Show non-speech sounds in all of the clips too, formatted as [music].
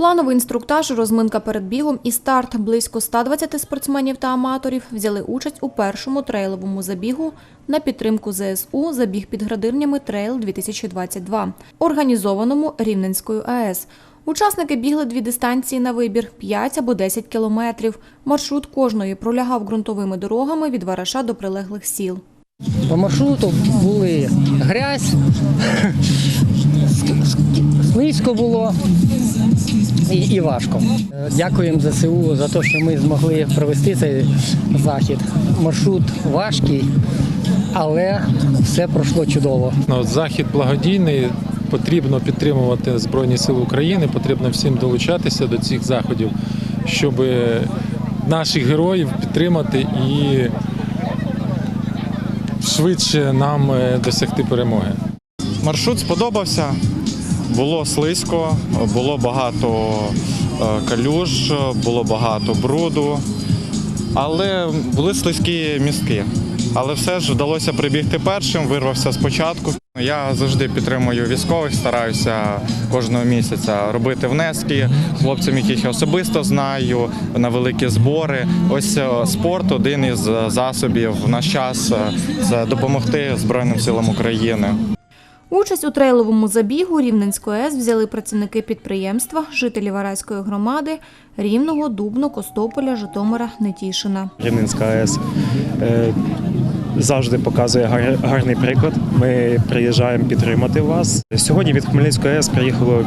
Плановий інструктаж, розминка перед бігом і старт. Близько 120 спортсменів та аматорів взяли участь у першому трейловому забігу на підтримку ЗСУ «Забіг під градирнями Трейл-2022», організованому Рівненською АЕС. Учасники бігли дві дистанції на вибір – 5 або 10 кілометрів. Маршрут кожної пролягав ґрунтовими дорогами від Вараша до прилеглих сіл. По маршруту були грязь, [laughs] слизько було і, і важко. Дякуємо ЗСУ за те, що ми змогли провести цей захід. Маршрут важкий, але все пройшло чудово. Ну, Захід благодійний. Потрібно підтримувати Збройні Сили України, потрібно всім долучатися до цих заходів, щоб наших героїв підтримати і швидше нам е, досягти перемоги. Маршрут сподобався. Було слизько, було багато е, калюж, було багато бруду, але були слизькі містки. Але все ж вдалося прибігти першим, вирвався спочатку. Я завжди підтримую військових, стараюся кожного місяця робити внески хлопцям, яких я особисто знаю, на великі збори. Ось е, спорт один із засобів в наш час е, це допомогти Збройним силам України. Участь у трейловому забігу Рівненської АЕС взяли працівники підприємства, жителі Варайської громади, Рівного, Дубно, Костополя, Житомира, Нетішина. Рівненська АЕС е, завжди показує гар- гарний приклад. Ми приїжджаємо підтримати вас. Сьогодні від Хмельницької АЕС приїхало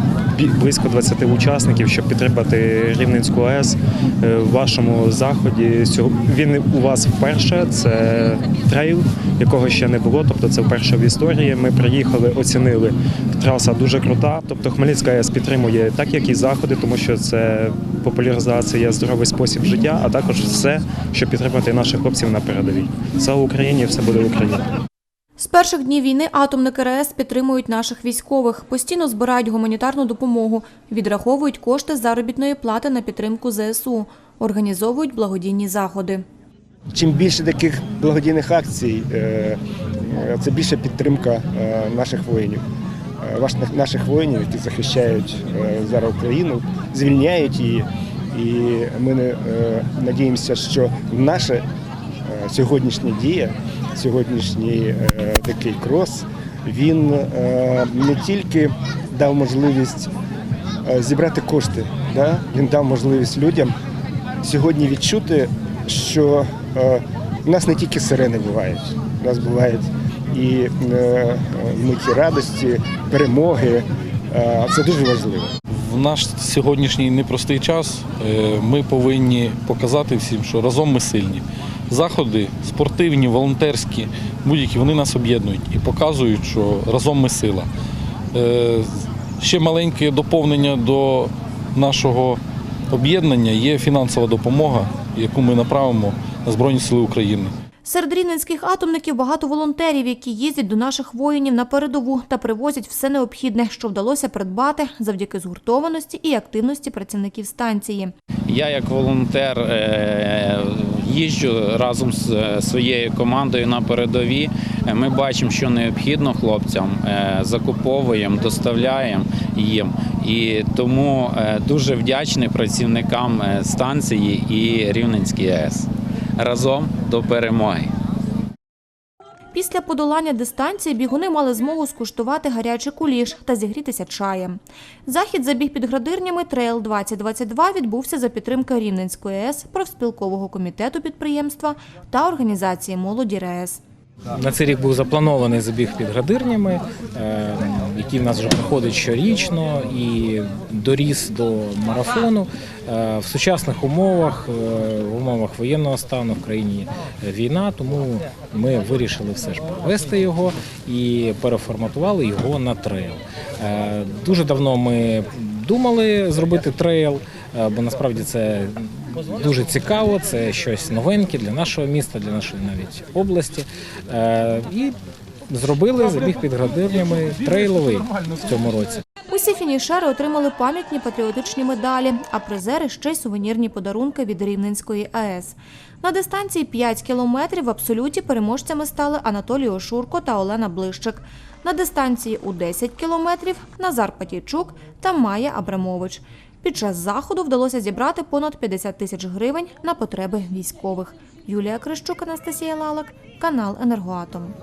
близько 20 учасників, щоб підтримати Рівненську АЕС е, в вашому заході. Він у вас вперше. Це трейл, якого ще не було. Тобто це вперше в історії. Ми приїхали, оцінили. Траса дуже крута. Тобто Хмельницька АЕС підтримує так, як і заходи, тому що це популяризація, здоровий спосіб життя, а також все, щоб підтримати наших хлопців на передовій. Слава Україні! Все буде Україна! З перших днів війни атомники РАЕС підтримують наших військових, постійно збирають гуманітарну допомогу, відраховують кошти заробітної плати на підтримку ЗСУ, організовують благодійні заходи. Чим більше таких благодійних акцій, е, е, це більше підтримка е, наших воїнів. Ваш- Наших воїнів, які захищають зараз Україну, звільняють її. І ми не, надіємося, що наша е, сьогоднішня дія, сьогоднішній е, такий крос, він е, не тільки дав можливість е, зібрати кошти, він дав можливість людям сьогодні відчути, що у нас не тільки сирени бувають, у нас бувають і миті радості, перемоги. Це дуже важливо. В наш сьогоднішній непростий час ми повинні показати всім, що разом ми сильні. Заходи спортивні, волонтерські, будь-які вони нас об'єднують і показують, що разом ми сила. Е, Ще маленьке доповнення до нашого об'єднання є фінансова допомога, яку ми направимо на Збройні Сили України. Серед рівненських атомників багато волонтерів, які їздять до наших воїнів на передову та привозять все необхідне, що вдалося придбати завдяки згуртованості і активності працівників станції. Я як волонтер е, їжджу разом з е, своєю командою на передові. Е, Ми бачимо, що необхідно хлопцям, е, закуповуємо, доставляємо їм. І тому дуже вдячний працівникам станції і Рівненській АЕС. Разом до перемоги. Після подолання дистанції бігуни мали змогу скуштувати гарячий куліш та зігрітися чаєм. Захід забіг під градирнями Трейл 2022 відбувся за підтримки Рівненської ЕС, профспілкового комітету підприємства та організації молоді РАЕС. На цей рік був запланований забіг під градирнями, е, який в нас вже проходить щорічно і доріс до марафону. Е, В сучасних умовах, е, в умовах воєнного стану в країні війна, тому ми вирішили все ж провести його і переформатували його на трейл. Дуже давно ми думали зробити трейл, бо насправді це дуже цікаво, це щось новеньке для нашого міста, для нашої навіть області. Е, І зробили забіг під градирнями трейловий в цьому році. Усі фінішери отримали пам'ятні патріотичні медалі, а призери ще й сувенірні подарунки від Рівненської АЕС. На дистанції 5 кілометрів в абсолюті переможцями стали Анатолій Ошурко та Олена Блищик. На дистанції у 10 кілометрів Назар Патійчук та Майя Абрамович. Під час заходу вдалося зібрати понад 50 тисяч гривень на потреби військових. Юлія Крищук, Анастасія Лалак, канал Енергоатом.